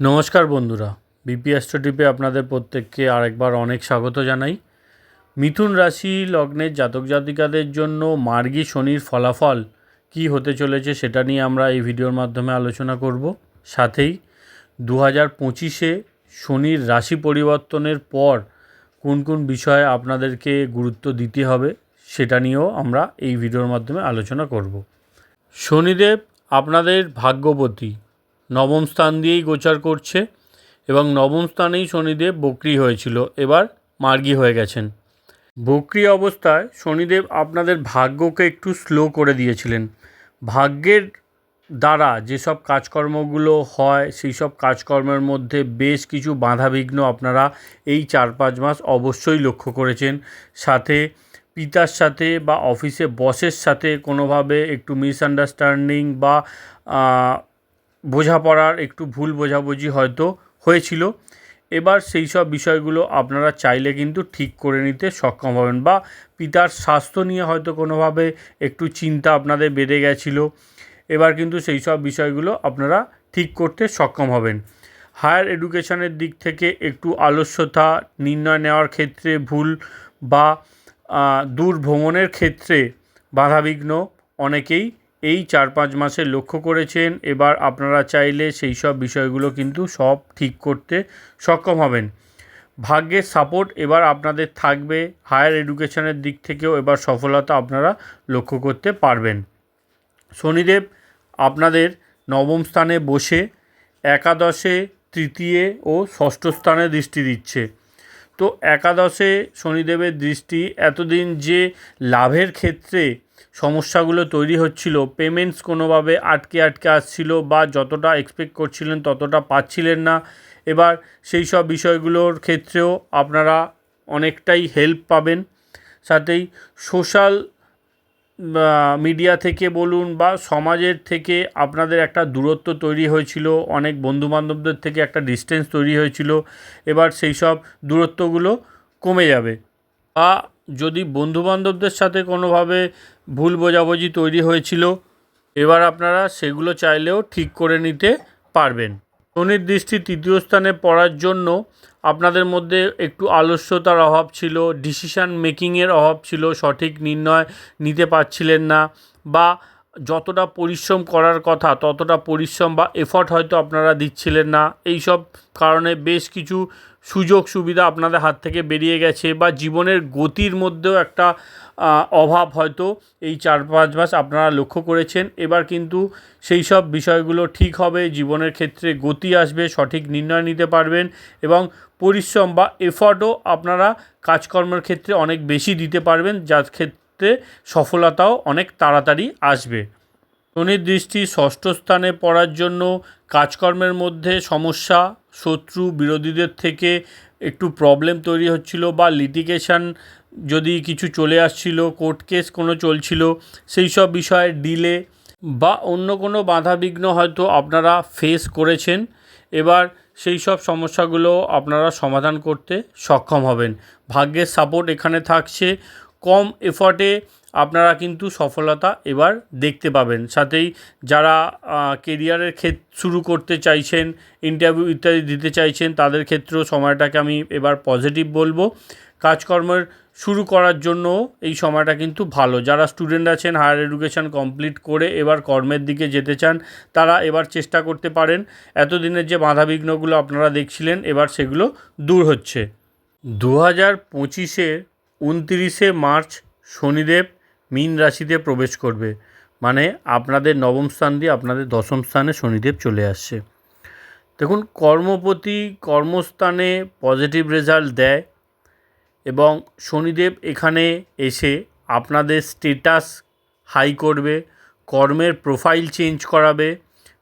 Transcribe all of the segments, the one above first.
নমস্কার বন্ধুরা, বিপি অ্যাস্ট্রোটিপে আপনাদের প্রত্যেককে আরেকবার অনেক স্বাগত জানাই। মিথুন রাশি লগ্নের জাতক জাতিকাদের জন্য মার্গী শনির ফলাফল কি হতে চলেছে সেটা নিয়ে আমরা এই ভিডিওর মাধ্যমে আলোচনা করব। সাথেই দু হাজার পঁচিশে শনির রাশি পরিবর্তনের পর কোন কোন বিষয়ে আপনাদেরকে গুরুত্ব দিতে হবে সেটা নিয়েও আমরা এই ভিডিওর মাধ্যমে আলোচনা করব। শনিদেব আপনাদের ভাগ্যবতী নবম স্থান দিয়েই গোচার করছে এবং নবম স্থানেই শনিদেব বক্রি হয়েছিল। এবার মার্গী হয়ে গেছেন। বক্রি অবস্থায় শনিদেব আপনাদের ভাগ্যকে একটু স্লো করে দিয়েছিলেন। ভাগ্যের দ্বারা যেসব কাজকর্মগুলো হয় সেই সব কাজকর্মের মধ্যে বেশ কিছু বাধাবিঘ্ন আপনারা এই চার পাঁচ মাস অবশ্যই লক্ষ্য করেছেন। সাথে পিতার সাথে বা অফিসে বসের সাথে কোনোভাবে একটু মিসআন্ডারস্ট্যান্ডিং বা বোঝাপড়ার একটু ভুল বোঝাবুঝি হয়তো হয়েছিল। এবার সেই সব বিষয়গুলো আপনারা চাইলে কিন্তু ঠিক করে নিতে সক্ষম হবেন বা পিতার স্বাস্থ্য নিয়ে হয়তো কোনোভাবে একটু চিন্তা আপনাদের বেড়ে গেছিল। এবার কিন্তু সেই সব বিষয়গুলো আপনারা ঠিক করতে সক্ষম হবেন। হায়ার এডুকেশনের দিক থেকে একটু আলস্যতা, নির্ণয় নেওয়ার ক্ষেত্রে ভুল বা দূর ভ্রমণের ক্ষেত্রে বাধাবিঘ্ন অনেকেই এই চার পাঁচ মাসে লক্ষ্য করেছেন, এবার আপনারা চাইলে সেই সব বিষয়গুলো কিন্তু সব ঠিক করতে সক্ষম হবেন। ভাগ্যের সাপোর্ট এবার আপনাদের থাকবে হায়ার এডুকেশনের দিক থেকেও এবার সফলতা আপনারা লক্ষ্য করতে পারবেন। শনিদেব, আপনাদের নবম স্থানে বসে একাদশে, তৃতীয় ও ষষ্ঠ স্থানে দৃষ্টি দিচ্ছে। তো একাদশে শনিদেবের দৃষ্টি এতদিন যে লাভের ক্ষেত্রে সমস্যাগুলো তৈরি হচ্ছিল। পেমেন্টস কোনোভাবে আটকে আটকে আসছিল বা যতটা এক্সপেক্ট করছিলেন ততটা পাচ্ছিলেন না। এবার সেই সব বিষয়গুলোর ক্ষেত্রেও আপনারা অনেকটাই হেল্প পাবেন। সাথেই সোশ্যাল মিডিয়া থেকে বলুন বা সমাজের থেকে আপনাদের একটা দূরত্ব তৈরি হয়েছিল। অনেক বন্ধুবান্ধবদের থেকে একটা ডিস্টেন্স তৈরি হয়েছিল। এবার সেই সব দূরত্বগুলো কমে যাবে। বা যদি বন্ধুবান্ধবদের সাথে কোনোভাবে ভুল বোঝাবুঝি তৈরি হয়েছিল, এবার আপনারা সেগুলো চাইলেও ঠিক করে নিতে পারবেন। শনির দৃষ্টি তৃতীয় স্থানে পড়ার জন্য আপনাদের মধ্যে একটু আলস্যতার অভাব ছিল ডিসিশান মেকিংয়ের অভাব ছিল, সঠিক নির্ণয় নিতে পারছিলেন না, বা যতটা পরিশ্রম করার কথা, ততটা পরিশ্রম বা এফর্ট হয়তো আপনারা দিচ্ছিলেন না। এই সব কারণে বেশ কিছু সুযোগ সুবিধা আপনাদের হাত থেকে বেরিয়ে গেছে বা জীবনের গতির মধ্যেও একটা অভাব হয়তো এই চার পাঁচ মাস আপনারা লক্ষ্য করেছেন। এবার কিন্তু সেই সব বিষয়গুলো ঠিক হবে, জীবনের ক্ষেত্রে গতি আসবে, সঠিক নির্ণয় নিতে পারবেন এবং পরিশ্রম বা এফর্টও আপনারা কাজকর্মের ক্ষেত্রে অনেক বেশি দিতে পারবেন, যার ক্ষেত্রে সফলতাও অনেক তাড়াতাড়ি আসবে। শনির দৃষ্টি ষষ্ঠ স্থানে পড়ার জন্য কাজকর্মের মধ্যে সমস্যা, শত্রু, বিরোধীদের থেকে একটু প্রবলেম তৈরি হচ্ছিল বা লিটিগেশান যদি কিছু চলে আসছিল কোর্ট কেস কোনো চলছিল, সেই সব বিষয়ে ডিলে বা অন্য কোনো বাধাবিঘ্ন হয়তো আপনারা ফেস করেছেন। এবার সেই সব সমস্যাগুলো আপনারা সমাধান করতে সক্ষম হবেন। ভাগ্যের সাপোর্ট এখানে থাকছে। কম এফর্টে আপনারা কিন্তু সফলতা এবার দেখতে পাবেন। সাথেই যারা কেরিয়ারের ক্ষেত শুরু করতে চাইছেন ইন্টারভিউ ইত্যাদি দিতে চাইছেন, তাদের ক্ষেত্রেও সময়টাকে আমি এবার পজিটিভ বলব। কাজকর্মের শুরু করার জন্য এই সময়টা কিন্তু ভালো। যারা স্টুডেন্ট আছেন হায়ার এডুকেশান কমপ্লিট করে এবার কর্মের দিকে যেতে চান, তারা এবার চেষ্টা করতে পারেন। এতদিনের যে বাধাবিঘ্নগুলো আপনারা দেখছিলেন, এবার সেগুলো দূর হচ্ছে। দু হাজার পঁচিশের উনতিরিশে মার্চ শনিদেব মীন রাশিতে প্রবেশ করবে। মানে আপনাদের নবম স্থান দিয়ে আপনাদের দশম স্থানে শনিদেব চলে আসছে। দেখুন, কর্মপতি কর্মস্থানে পজিটিভ রেজাল্ট দেয় এবং শনিদেব এখানে এসে আপনাদের স্টেটাস হাই করবে, কর্মের প্রোফাইল চেঞ্জ করাবে।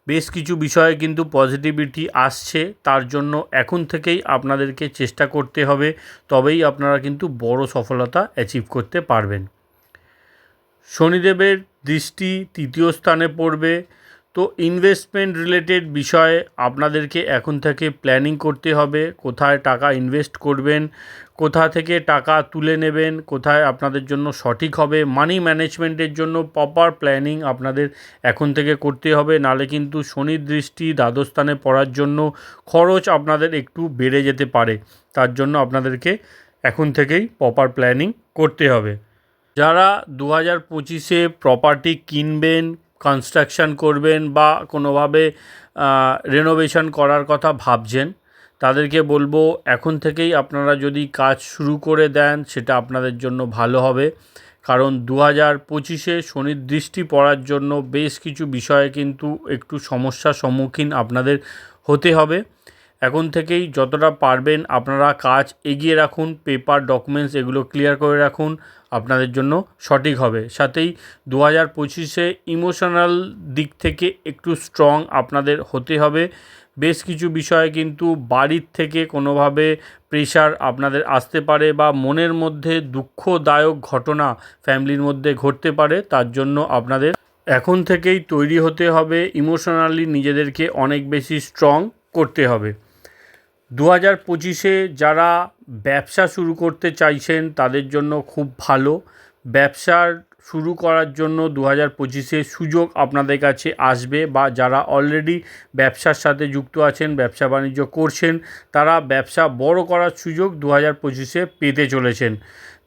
বেশ কিছু বিষয়ে কিন্তু পজিটিভিটি আসছে, তার জন্য এখন থেকেই আপনাদেরকে চেষ্টা করতে হবে, তবেই আপনারা কিন্তু বড় সফলতা অ্যাচিভ করতে পারবেন। শনিদেবের দৃষ্টি তৃতীয় স্থানে পড়বে। তো ইনভেস্টমেন্ট রিলেটেড বিষয়ে আপনাদেরকে এখন থেকে প্ল্যানিং করতে হবে। কোথায় টাকা ইনভেস্ট করবেন, কোথা থেকে টাকা তুলে নেবেন, কোথায় আপনাদের জন্য সঠিক হবে মানি ম্যানেজমেন্টের জন্য প্রপার প্ল্যানিং আপনাদের এখন থেকে করতে হবে। নালে কিন্তু শনির দৃষ্টি দ্বাদস্থানে পড়ার জন্য খরচ আপনাদের একটু বেড়ে যেতে পারে। তার জন্য আপনাদেরকে এখন থেকেই প্রপার প্ল্যানিং করতে হবে। যারা দু হাজার পঁচিশে প্রপার্টি কিনবেন কনস্ট্রাকশন করবেন বা কোনোভাবে রেনোভেশন করার কথা ভাবছেন, তাদেরকে বলব এখন থেকেই আপনারা যদি কাজ শুরু করে দেন, সেটা আপনাদের জন্য ভালো হবে। কারণ দু হাজার পঁচিশে শনির দৃষ্টি পড়ার জন্য বেশ কিছু বিষয়ে কিন্তু একটু সমস্যার সম্মুখীন আপনাদের হতে হবে। এখন থেকেই যতটা পারবেন আপনারা কাজ এগিয়ে রাখুন পেপার ডকুমেন্টস এগুলো ক্লিয়ার করে রাখুন। আপনাদের জন্য সঠিক হবে। সাথেই দু হাজার পঁচিশে ইমোশনাল দিক থেকে একটু স্ট্রং আপনাদের হতে হবে। বেশ কিছু বিষয়ে কিন্তু বাড়ির থেকে কোনোভাবে প্রেশার আপনাদের আসতে পারে বা মনের মধ্যে দুঃখদায়ক ঘটনা ফ্যামিলির মধ্যে ঘটতে পারে, তার জন্য আপনাদের এখন থেকেই তৈরি হতে হবে। ইমোশনালি নিজেদেরকে অনেক বেশি স্ট্রং করতে হবে। দু হাজার পঁচিশে যারা ব্যবসা শুরু করতে চাইছেন, তাদের জন্য খুব ভালো। ব্যবসার শুরু করার জন্য দু হাজার পঁচিশে সুযোগ আপনাদের কাছে আসবে বা যারা অলরেডি ব্যবসার সাথে যুক্ত আছেন, ব্যবসা বাণিজ্য করছেন, তারা ব্যবসা বড় করার সুযোগ দু হাজার পঁচিশে পেতে চলেছেন।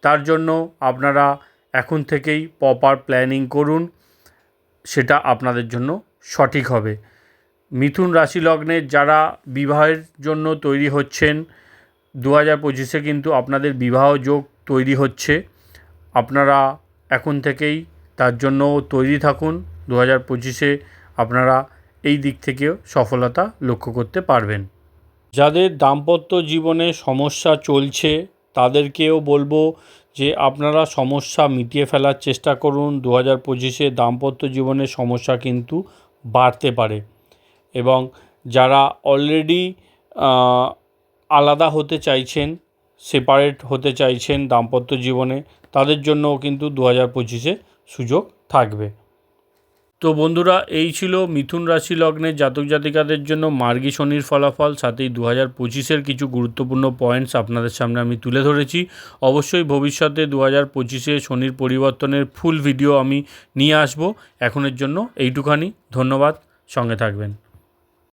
তার জন্য আপনারা এখন থেকেই প্রপার প্ল্যানিং করুন, সেটা আপনাদের জন্য সঠিক হবে। মিথুন রাশি লগ্নের যারা বিবাহের জন্য তৈরি হচ্ছেন দু হাজার পঁচিশে কিন্তু আপনাদের বিবাহ যোগ তৈরি হচ্ছে। আপনারা এখন থেকেই তার জন্য তৈরি থাকুন। দু হাজার পঁচিশে আপনারা এই দিক থেকেও সফলতা লক্ষ্য করতে পারবেন। যাদের দাম্পত্য জীবনে সমস্যা চলছে, তাদেরকেও বলব যে আপনারা সমস্যা মিটিয়ে ফেলার চেষ্টা করুন। দু হাজার পঁচিশে দাম্পত্য জীবনে সমস্যা কিন্তু বাড়তে পারে। এবং যারা অলরেডি আলাদা হতে চাইছেন সেপারেট হতে চাইছেন দাম্পত্য জীবনে, তাদের জন্যও কিন্তু দু হাজার পঁচিশে সুযোগ থাকবে। তো বন্ধুরা, এই ছিল মিথুন রাশি লগ্নের জাতক জাতিকাদের জন্য মার্গী শনির ফলাফল। সাথেই দু হাজার পঁচিশের কিছু গুরুত্বপূর্ণ পয়েন্টস আপনাদের সামনে আমি তুলে ধরেছি। অবশ্যই ভবিষ্যতে দু হাজার পঁচিশে শনির পরিবর্তনের ফুল ভিডিও আমি নিয়ে আসব। এখনের জন্য এইটুখানি। ধন্যবাদ। সঙ্গে থাকবেন।